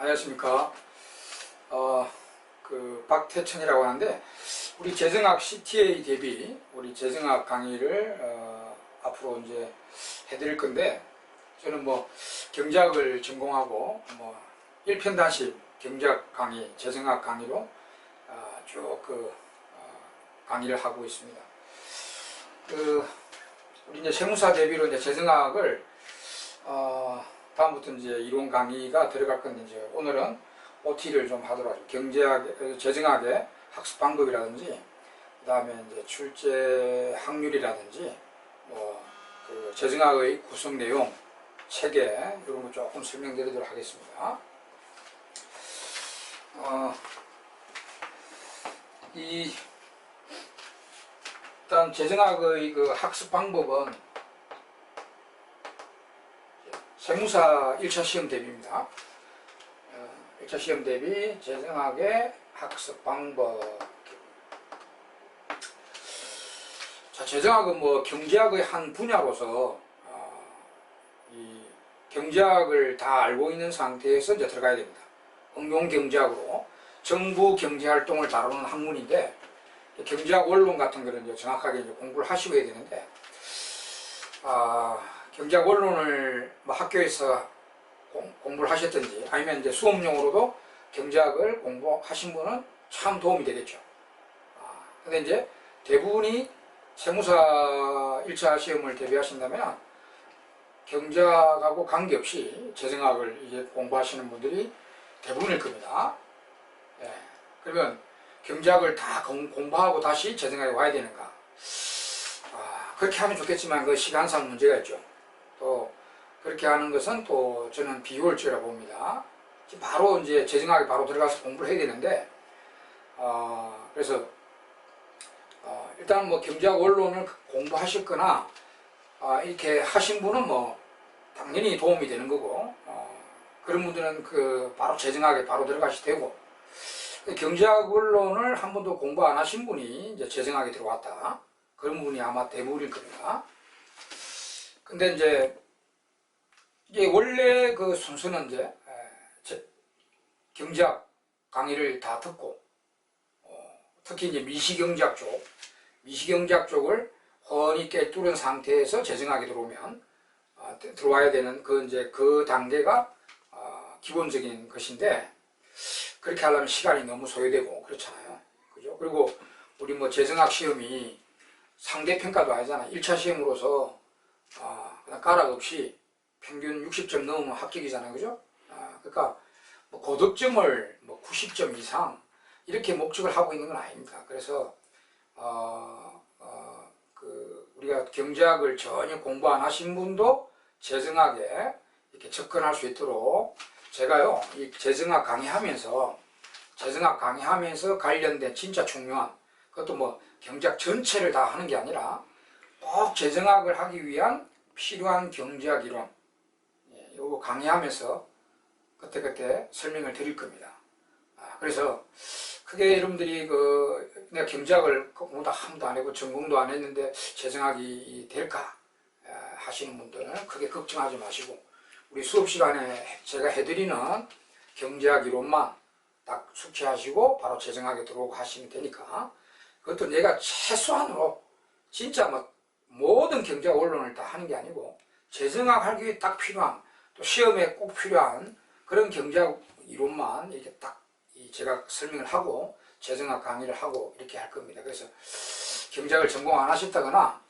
안녕하십니까. 어, 그, 박태천이라고 하는데, 우리 재정학 CTA 대비, 우리 재정학 강의를, 어, 앞으로 이제 해드릴 건데, 저는 뭐, 경제학을 전공하고, 뭐, 1편단식 경제학 강의, 재정학 강의로, 어, 쭉 그, 어, 강의를 하고 있습니다. 그, 우리 이제 세무사 대비로 이제 재정학을, 어, 다음부터 이제 이론 강의가 들어갈 건데 이제 오늘은 OT를 좀 하도록 하죠. 경제학, 어, 재정학의 학습 방법이라든지 그다음에 이제 출제 확률이라든지 뭐그 재정학의 구성 내용, 체계 이런 거 조금 설명드리도록 하겠습니다. 어, 이 일단 재정학의 그 학습 방법은 세무사 1차 시험 대비입니다. 어, 1차 시험 대비 재정학의 학습 방법. 자, 재정학은 뭐 경제학의 한 분야로서 어, 이 경제학을 다 알고 있는 상태에서 이제 들어가야 됩니다. 응용 경제학으로 정부 경제 활동을 다루는 학문인데 경제학 원론 같은 거는 이제 정확하게 이제 공부를 하시고 해야 되는데 아, 경제학 원론을 뭐 학교에서 공, 공부를 하셨든지 아니면 이제 수업용으로도 경제학을 공부하신 분은 참 도움이 되겠죠. 아, 근데 이제 대부분이 세무사 1차 시험을 대비하신다면 경제학하고 관계없이 재정학을 이제 공부하시는 분들이 대부분일 겁니다. 예. 그러면 경제학을 다 공- 공부하고 다시 재정학에 와야 되는가? 아, 그렇게 하면 좋겠지만 그 시간상 문제가 있죠. 또 그렇게 하는 것은 또 저는 비효율적이라고 봅니다. 바로 이제 재정학에 바로 들어가서 공부를 해야 되는데 어, 그래서 어, 일단 뭐 경제학 원론을 공부하셨거나 아, 이렇게 하신 분은 뭐 당연히 도움이 되는 거고 어, 그런 분들은 그 바로 재정학에 바로 들어가시 되고 경제학 원론을 한 번도 공부 안 하신 분이 이제 재정학에 들어왔다 그런 분이 아마 대부분일 겁니다. 근데 이제 이게 원래 그 순서는 이제 경제학 강의를 다 듣고 어, 특히 이제 미시경제학 쪽 미시경제학 쪽을 훤히 깨뚫은 상태에서 재정학에 들어오면 아, 들- 들어와야 되는 그 이제 그 단계가 아, 기본적인 것인데 그렇게 하려면 시간이 너무 소요되고 그렇잖아요. 그죠? 그리고 우리 뭐 재정학 시험이 상대평가도 아니잖아. 1차 시험으로서 아, 그냥 가락 없이 평균 60점 넘으면 합격이잖아요. 그죠? 아, 그러니까 뭐 고득점을 뭐 90점 이상 이렇게 목적을 하고 있는 건 아닙니다. 그래서 어, 어, 그 우리가 경제학을 전혀 공부 안 하신 분도 재정학에 이렇게 접근할 수 있도록 제가요 이 재정학 강의하면서 재정학 강의하면서 관련된 진짜 중요한 그것도 뭐 경제학 전체를 다 하는 게 아니라 꼭 재정학을 하기 위한 필요한 경제학 이론 예, 요거 강의하면서 그때그때 설명을 드릴 겁니다. 아, 그래서 크게 여러분들이 그 내가 경제학을 공부도 한 번도 안 해고 전공도 안 했는데 재정학이 될까 아, 하시는 분들은 크게 걱정하지 마시고 우리 수업 시간에 제가 해드리는 경제학 이론만 딱 숙지하시고 바로 재정학에 들어오고 하시면 되니까 그것도 내가 최소한으로 진짜 뭐 모든 경제학 원론을 다 하는 게 아니고 재정학 하기 위해 딱 필요한 또 시험에 꼭 필요한 그런 경제학 이론만 이렇게 딱이 제가 설명을 하고 재정학 강의를 하고 이렇게 할 겁니다. 그래서 경제학을 전공 안 하셨다거나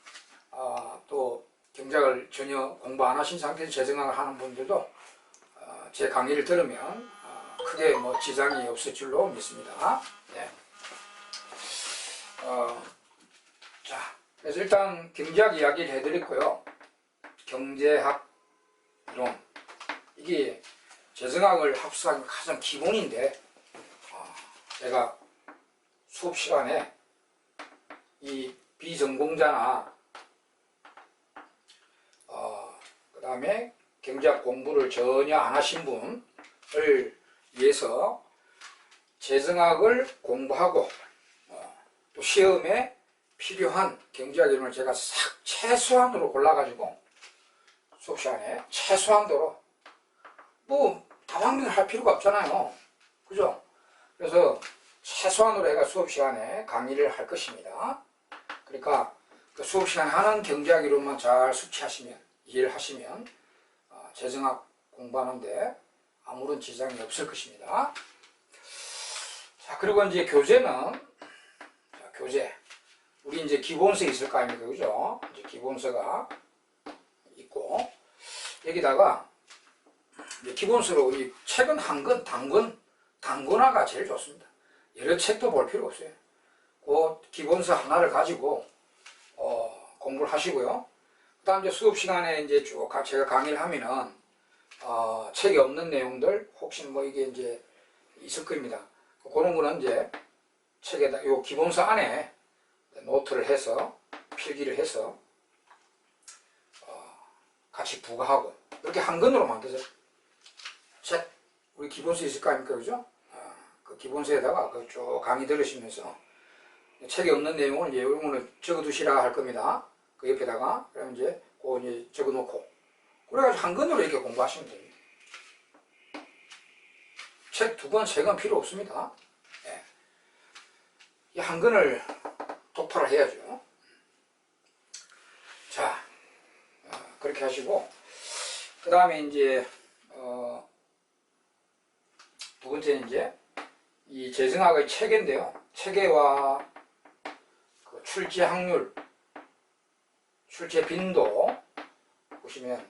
어, 또 경제학을 전혀 공부 안 하신 상태에서 재정학을 하는 분들도 어, 제 강의를 들으면 어, 크게 뭐 지장이 없을 줄로 믿습니다. 네. 어, 자, 그래서 일단 경제학 이야기를 해드렸고요. 경제학 이론 이게 재정학을 합숙하기 가장 기본인데 어, 제가 수업 시간에 이 비전공자나 어, 그 다음에 경제학 공부를 전혀 안 하신 분을 위해서 재정학을 공부하고 어, 또 시험에 필요한 경제학 이론을 제가 싹 최소한으로 골라가지고 수업 시간에 최소한도로 뭐 다방 강의를 할 필요가 없잖아요. 그죠? 그래서 최소한으로 애가 수업 시간에 강의를 할 것입니다. 그러니까 그 수업 시간에 하는 경제학 이론만 잘 숙지하시면 이해를 하시면 어, 재정학 공부하는데 아무런 지장이 없을 것입니다. 자 그리고 이제 교재는 자, 교재 우리 이제 기본서 있을 거 아닙니까 그죠? 이제 기본서가 있고 여기다가 기본서로 이 책은 한 권, 단권, 단권화가 제일 좋습니다. 여러 책도 볼 필요 없어요. 그 기본서 하나를 가지고 어, 공부를 하시고요. 그 다음 이제 수업 시간에 이제 쭉 가- 제가 강의를 하면은 어, 책이 없는 내용들 혹시 뭐 이게 이제 있을 겁니다. 그런 거는 이제 책에다 요 기본서 안에 노트를 해서 필기를 해서 어, 같이 부과하고 이렇게 한 권으로 만들어서 책 우리 기본서 있을 거 아닙니까 그죠? 아, 그 기본서에다가 그쭉 강의 들으시면서 책에 없는 내용을 이거는 적어두시라 할 겁니다. 그 옆에다가 그럼 이제 그 이제 적어놓고 그래가지고 한 권으로 이렇게 공부하시면 됩니다. 책 두 권, 세 권 필요 없습니다. 예. 이한 권을 독파를 해야죠. 자, 어, 그렇게 하시고 그 다음에 이제 어, 두 번째는 이제 이 재정학의 체계인데요. 체계와 그 출제 확률, 출제 빈도 보시면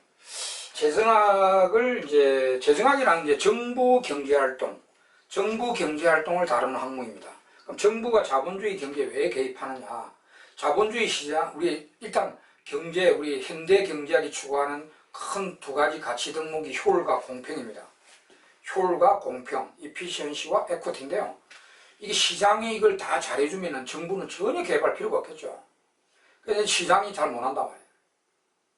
재정학을 이제 재정학이라는 게 정부 경제 활동, 정부 경제 활동을 다루는 학문입니다. 그럼 정부가 자본주의 경제에 왜 개입하느냐? 자본주의 시장 우리 일단 경제 우리 현대 경제학이 추구하는 큰 두 가지 가치 덕목이 효율과 공평입니다. 효율과 공평, 이피시언시와 에코티인데요. 이게 시장이 이걸 다 잘해주면은 정부는 전혀 개입할 필요가 없겠죠. 그래서 시장이 잘 못한단 말이에요.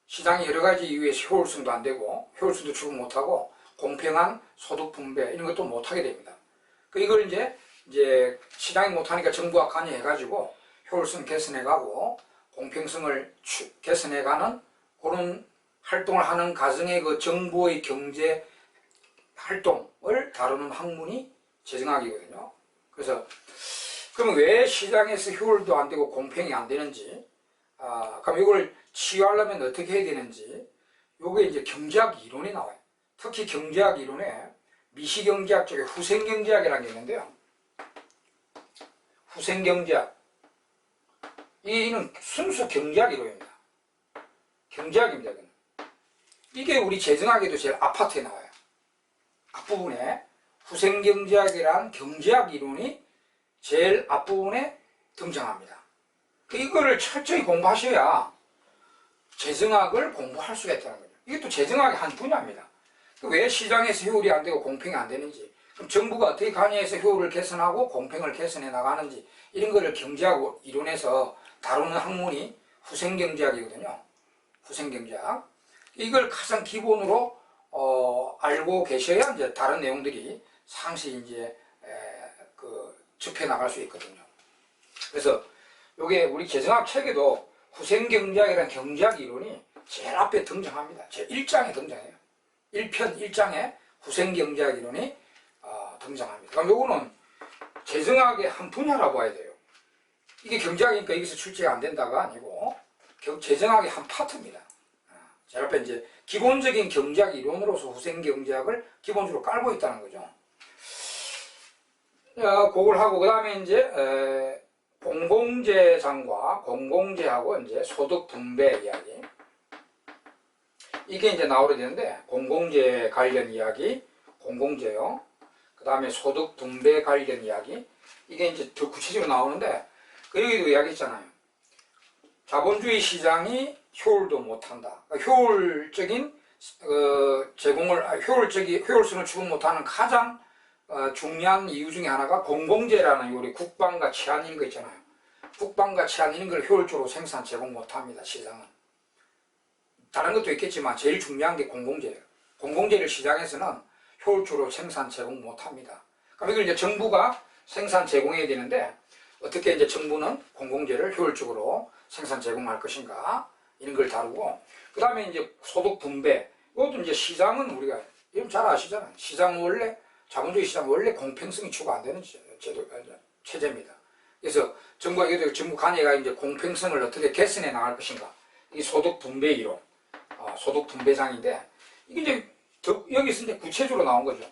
시장이 여러 가지 이유에서 효율성도 안 되고, 효율성도 추구 못하고, 공평한 소득 분배, 이런 것도 못하게 됩니다. 그 이걸 이제, 이제 시장이 못하니까 정부가 관여해가지고, 효율성 개선해가고, 공평성을 추- 개선해가는 그런 활동을 하는 과정의 그 정부의 경제 활동을 다루는 학문이 재정학이거든요. 그래서 그럼 왜 시장에서 효율도 안 되고 공평이 안 되는지, 아, 그럼 이걸 치유하려면 어떻게 해야 되는지, 요게 이제 경제학 이론이 나와요. 특히 경제학 이론에 미시경제학 쪽에 후생경제학이라는 게 있는데요. 후생경제학. 이는 순수 경제학 이론입니다. 경제학입니다. 이거는. 이게 우리 재정학에도 제일 아파트에 나와요. 앞부분에 후생경제학이란 경제학 이론이 제일 앞부분에 등장합니다. 그 이거를 철저히 공부하셔야 재정학을 공부할 수가 있다는 거죠. 이것도 재정학의 한 분야입니다. 그왜 시장에서 효율이 안 되고 공평이 안 되는지, 그럼 정부가 어떻게 관여해서 효율을 개선하고 공평을 개선해 나가는지 이런 거를 경제학 이론에서 다루는 학문이 후생경제학이거든요. 후생경제학. 이걸 가장 기본으로 어, 알고 계셔야 이제 다른 내용들이 상시 이제 에, 그 접해 나갈 수 있거든요. 그래서 요게 우리 재정학 책에도 후생경제학이라는 경제학 이론이 제일 앞에 등장합니다. 제 1장에 등장해요. 1편 1장에 후생경제학 이론이 어, 등장합니다. 그럼 요거는 재정학의 한 분야라고 봐야 돼요. 이게 경제학이니까 여기서 출제가 안 된다가 아니고 경- 재정학의 한 파트입니다. 아, 제일 앞에 이제 기본적인 경제학 이론으로서 후생 경제학을 기본적으로 깔고 있다는 거죠. 자, 그걸 하고 그 다음에 이제 에, 공공재산과 공공재하고 이제 소득 분배 이야기. 이게 이제 나오게 되는데 공공재 관련 이야기, 공공재요. 그 다음에 소득 분배 관련 이야기. 이게 이제 더 구체적으로 나오는데 그 여기도 이야기 있잖아요. 자본주의 시장이 효율도 못한다. 그러니까 효율적인 어, 제공을 아, 효율적인 효율성을 추구 못하는 가장 어, 중요한 이유 중에 하나가 공공재라는 우리 국방과 치안 이런 거 있잖아요. 국방과 치안 이런 걸 효율적으로 생산 제공 못합니다. 시장은. 다른 것도 있겠지만 제일 중요한 게 공공재예요. 공공재를 시장에서는 효율적으로 생산 제공 못합니다. 그럼 이걸 이제 정부가 생산 제공해야 되는데 어떻게 이제 정부는 공공재를 효율적으로 생산 제공할 것인가 이런 걸 다루고 그 다음에 이제 소득 분배 이것도 이제 시장은 우리가 이건 잘 아시잖아요. 시장 원래 자본주의 시장 원래 공평성이 추가 안 되는 제- 제도 아니, 체제입니다. 그래서 정부가 이게 정부 관여가 이제 공평성을 어떻게 개선해 나갈 것인가 이 소득 분배 이론, 아, 소득 분배장인데 이게 이제 더- 여기서 이제 구체적으로 나온 거죠.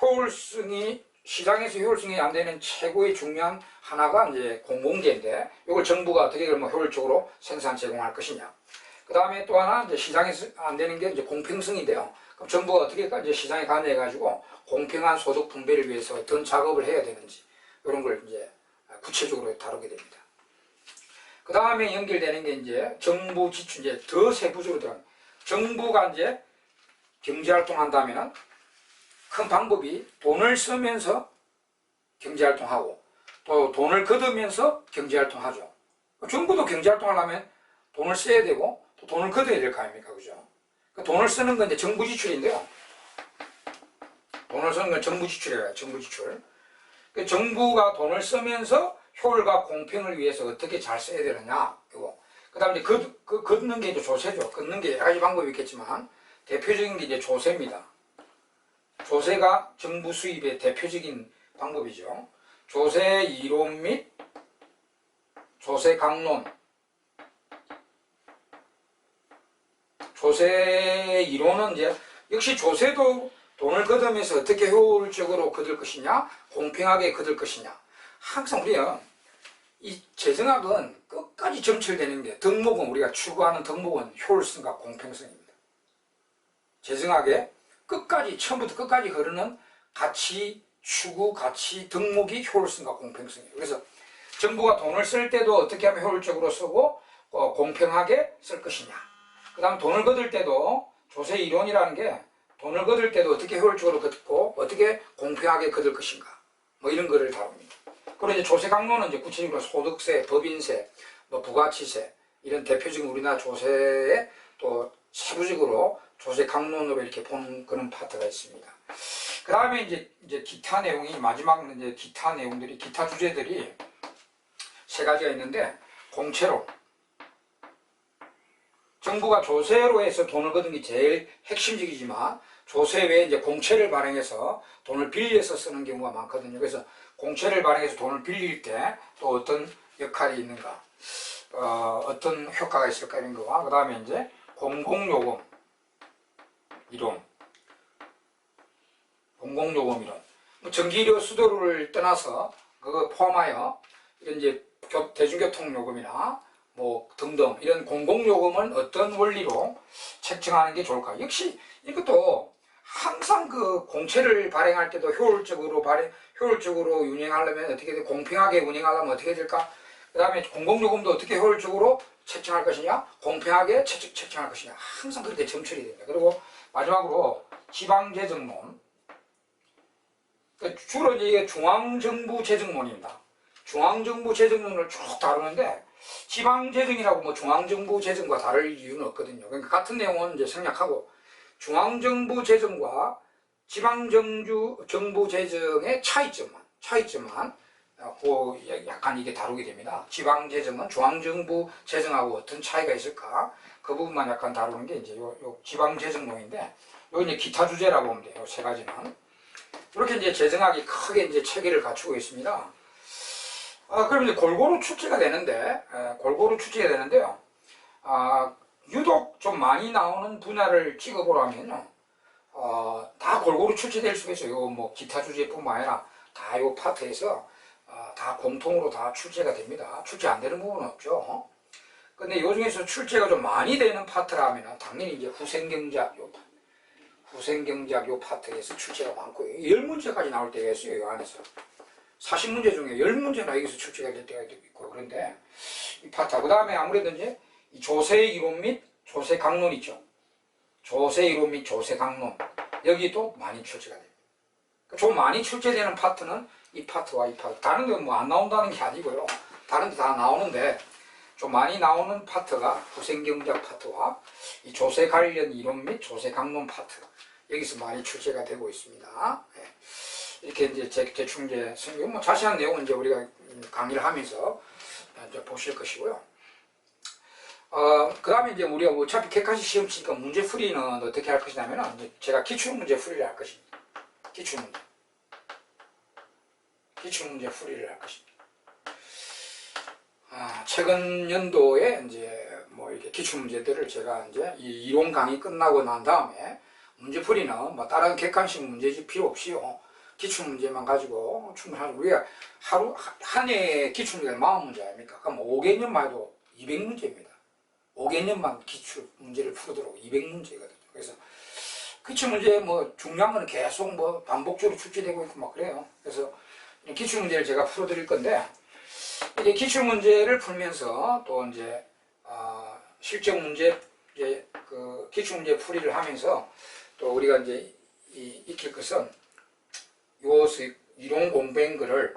효율성이 시장에서 효율성이 안 되는 최고의 중요한 하나가 이제 공공재인데 이걸 정부가 어떻게 그러면 효율적으로 생산 제공할 것이냐. 그 다음에 또 하나 이제 시장에서 안 되는 게 이제 공평성인데요. 그럼 정부가 어떻게 이제 시장에 관여해 가지고 공평한 소득 분배를 위해서 어떤 작업을 해야 되는지 이런 걸 이제 구체적으로 다루게 됩니다. 그 다음에 연결되는 게 이제 정부 지출 이제 더 세부적으로 들어 정부가 이제 경제활동 한다면은 큰 방법이 돈을 쓰면서 경제활동하고 또 돈을 걷으면서 경제활동하죠. 정부도 경제활동하려면 돈을 써야 되고 또 돈을 걷어야 될 거 아닙니까, 그죠? 그 돈을 쓰는 건 이제 정부 지출인데요. 돈을 쓰는 건 정부 지출이에요, 정부 지출. 그 정부가 돈을 쓰면서 효율과 공평을 위해서 어떻게 잘 써야 되느냐. 그 다음에 걷, 그, 걷는 게 이제 조세죠. 걷는 게 여러 가지 방법이 있겠지만 대표적인 게 이제 조세입니다. 조세가 정부 수입의 대표적인 방법이죠. 조세 이론 및 조세 강론. 조세 이론은 이제 역시 조세도 돈을 걷으면서 어떻게 효율적으로 걷을 것이냐, 공평하게 걷을 것이냐. 항상 우리는 이 재정학은 끝까지 점철되는 게 덕목은 우리가 추구하는 덕목은 효율성과 공평성입니다. 재정학의 끝까지 처음부터 끝까지 흐르는 가치 추구 가치 덕목이 효율성과 공평성이에요. 그래서 정부가 돈을 쓸 때도 어떻게 하면 효율적으로 쓰고 어, 공평하게 쓸 것이냐. 그 다음 돈을 걷을 때도 조세 이론이라는 게 돈을 걷을 때도 어떻게 효율적으로 걷고 어떻게 공평하게 걷을 것인가. 뭐 이런 거를 다룹니다. 그리고 이제 조세 강론은 이제 구체적으로 소득세, 법인세, 뭐 부가치세 이런 대표적인 우리나라 조세에 또 세부적으로 조세 강론으로 이렇게 보는 그런 파트가 있습니다. 그 다음에 이제, 이제 기타 내용이 마지막 이제 기타 내용들이 기타 주제들이 세 가지가 있는데 공채로 정부가 조세로 해서 돈을 걷는 게 제일 핵심적이지만 조세 외에 이제 공채를 발행해서 돈을 빌려서 쓰는 경우가 많거든요. 그래서 공채를 발행해서 돈을 빌릴 때 또 어떤 역할이 있는가, 어, 어떤 효과가 있을까 이런 거와 그 다음에 이제 공공요금 이론, 공공요금 이론, 뭐 전기료 수도료를 떠나서 그거 포함하여 이런 이제 교- 대중교통 요금이나 뭐 등등 이런 공공요금은 어떤 원리로 책정하는 게 좋을까? 역시 이것도 항상 그 공채를 발행할 때도 효율적으로 발행, 효율적으로 운영하려면 어떻게 돼? 공평하게 운영하려면 어떻게 될까? 그 다음에 공공요금도 어떻게 효율적으로 책정할 것이냐? 공평하게 책, 책정할 것이냐? 항상 그렇게 점철이 됩니다. 그리고 마지막으로 지방재정론. 그 주로 이게 중앙정부 재정론입니다. 중앙정부 재정론을 쭉 다루는데 지방재정이라고 뭐 중앙정부 재정과 다를 이유는 없거든요. 그러니까 같은 내용은 이제 생략하고 중앙정부 재정과 지방정부 정부 재정의 차이점만 차이점만 어, 그 약간 이게 다루게 됩니다. 지방재정은 중앙정부 재정하고 어떤 차이가 있을까 그 부분만 약간 다루는 게 이제 요, 요 지방재정론인데 요 이제 기타 주제라고 보면 돼요. 세 가지는 이렇게 이제 재정학이 크게 이제 체계를 갖추고 있습니다. 아, 그럼 이제 골고루 출제가 되는데, 에, 골고루 출제가 되는데요. 아, 유독 좀 많이 나오는 분야를 찍어보라면요. 어, 다 골고루 출제될 수가 있어요. 요뭐 기타 주제뿐만 아니라 다 요 파트에서 아, 다 공통으로 다 출제가 됩니다. 출제 안 되는 부분은 없죠. 근데 요 중에서 출제가 좀 많이 되는 파트라면 당연히 이제 후생경제학 요. 후생경제학 요 파트에서 출제가 많고요. 열 문제까지 나올 때가 있어요. 요 안에서. 40문제 중에 10문제나 여기서 출제가 될 때가 있고 그런데 이 파트 그 다음에 아무래도 이제 이 조세 이론 및 조세 강론 있죠 조세 이론 및 조세 강론 여기도 많이 출제가 됩니다 그러니까 좀 많이 출제되는 파트는 이 파트와 이 파트 다른 데는 뭐 안 나온다는 게 아니고요 다른 데 다 나오는데 좀 많이 나오는 파트가 후생경제학 파트와 이 조세 관련 이론 및 조세 강론 파트 여기서 많이 출제가 되고 있습니다 예. 이렇게 이제 제, 대충 이제 성경 뭐 자세한 내용은 이제 우리가 강의를 하면서 이제 보실 것이고요. 어, 그 다음에 이제 우리가 어차피 객관식 시험 치니까 문제 풀이는 어떻게 할 것이냐면은 제가 기출문제 풀이를 할 것입니다. 기출문제. 기출문제 풀이를 할 것입니다. 아, 최근 연도에 이제 뭐 이렇게 기출 문제들을 제가 이제 이 이론 강의 끝나고 난 다음에 문제 풀이는 뭐 다른 객관식 문제집 필요 없이요. 기출 문제만 가지고 충분하죠. 우리가 하루, 한 해에 기출 문제가 40문제 아닙니까? 그럼 5개년만 해도 200문제입니다. 5개년만 기출 문제를 풀어도록 200문제거든요. 그래서 기출 문제 뭐 중요한 거는 계속 뭐 반복적으로 출제되고 있고 막 그래요. 그래서 기출 문제를 제가 풀어드릴 건데 이제 기출 문제를 풀면서 또 이제 어, 실적 문제 이제 그 기출 문제 풀이를 하면서 또 우리가 이제 이, 익힐 것은 요 수- 이론 공부한 거를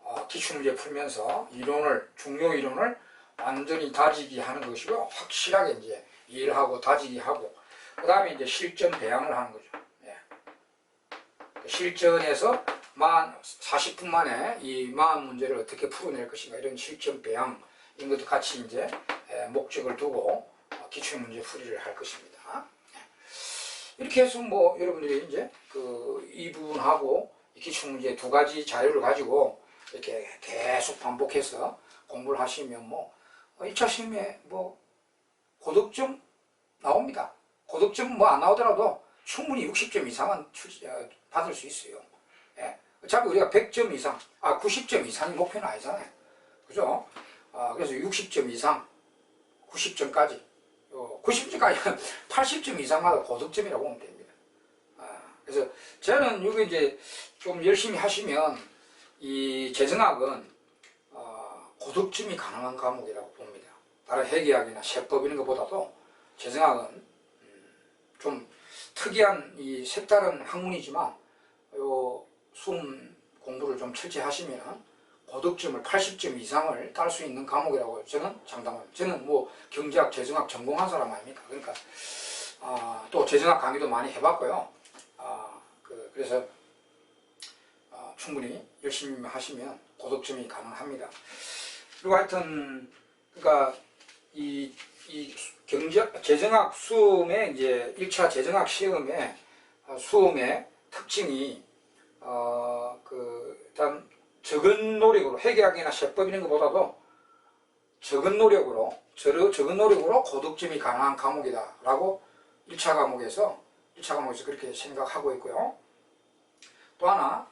어, 기출 문제 풀면서 이론을 중요 이론을 완전히 다지기 하는 것이고 확실하게 이제 이해를 하고 다지기 하고 그 다음에 이제 실전 배양을 하는 거죠. 예. 실전에서 만 40분 만에 이 마음 문제를 어떻게 풀어낼 것인가 이런 실전 배양 이런 것도 같이 이제 예, 목적을 두고 어, 기출 문제 풀이를 할 것입니다. 예. 이렇게 해서 뭐 여러분들이 이제 그이 기출 문제 두 가지 자료를 가지고 이렇게 계속 반복해서 공부를 하시면 뭐 1차 시험에 뭐 고득점 나옵니다. 고득점 뭐 안 나오더라도 충분히 60점 이상은 출, 어, 받을 수 있어요. 예. 어차피 우리가 100점 이상, 아 90점 이상이 목표는 아니잖아요. 그죠? 아, 그래서 60점 이상, 90점까지, 어, 90점까지 80점 이상마다 고득점이라고 보면 됩니다. 아, 그래서 저는 이거 이제 좀 열심히 하시면 이 재정학은 어, 고득점이 가능한 과목이라고 봅니다. 다른 회계학이나 세법 이런 것보다도 재정학은 음, 좀 특이한 이 색다른 학문이지만 요 수험 공부를 좀 철저히 하시면 고득점을 80점 이상을 딸 수 있는 과목이라고 저는 장담합니다. 저는 뭐 경제학, 재정학 전공한 사람 아닙니까? 그러니까 아, 또 재정학 강의도 많이 해봤고요. 아, 그, 래서 아, 충분히 열심히 하시면 고득점이 가능합니다. 그리고 하여튼 그러니까 이, 이 경제 재정학 수험의 이제 1차 재정학 시험의 어, 수험의 특징이 어 그 일단 적은 노력으로 회계학이나 세법 이런 것보다도 적은 노력으로 저- 적은 노력으로 고득점이 가능한 과목이다 라고 1차 과목에서 1차 과목에서 그렇게 생각하고 있고요. 또 하나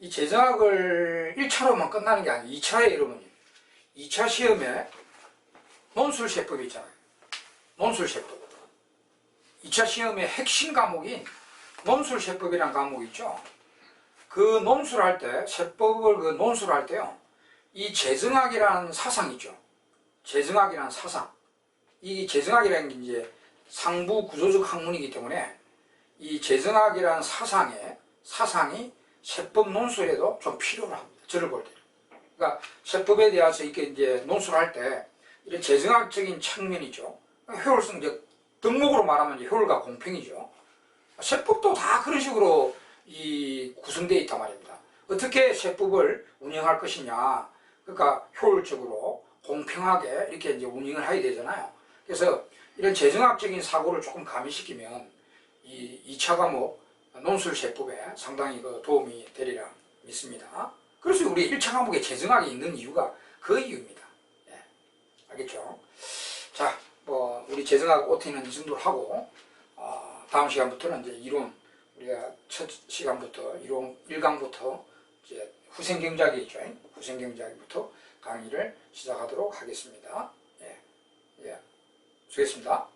이 재정학을 1차로만 끝나는 게 아니고 2차에 여러분이 2차 시험에 논술세법이 있잖아요. 논술세법. 2차 시험의 핵심 과목인 논술세법이라는 과목이 있죠. 그 논술 할 때, 세법을 그 논술 할 때요. 이 재정학이라는 사상이 있죠. 재정학이라는 사상. 이 재정학이라는 게 이제 상부 구조적 학문이기 때문에 이 재정학이라는 사상에, 사상이 세법 논술에도 좀 필요를 합니다. 저를 볼 때. 그러니까 세법에 대해서 이렇게 이제 논술할 때 이런 재정학적인 측면이죠. 효율성 이제 등목으로 말하면 이제 효율과 공평이죠. 세법도 다 그런 식으로 이 구성되어 있단 말입니다. 어떻게 세법을 운영할 것이냐. 그러니까 효율적으로 공평하게 이렇게 이제 운영을 해야 되잖아요. 그래서 이런 재정학적인 사고를 조금 가미시키면 이 2차 과목 논술 세법에 상당히 그 도움이 되리라 믿습니다. 그래서 우리 1차 과목에 재정학이 있는 이유가 그 이유입니다. 예. 알겠죠? 자, 뭐 우리 재정학 OT는 이 정도로 하고 어, 다음 시간부터는 이제 이론 우리가 첫 시간부터 이론 1강부터 이제 후생경작이 있죠. 후생경작부터 강의를 시작하도록 하겠습니다. 예, 예, 수고했습니다.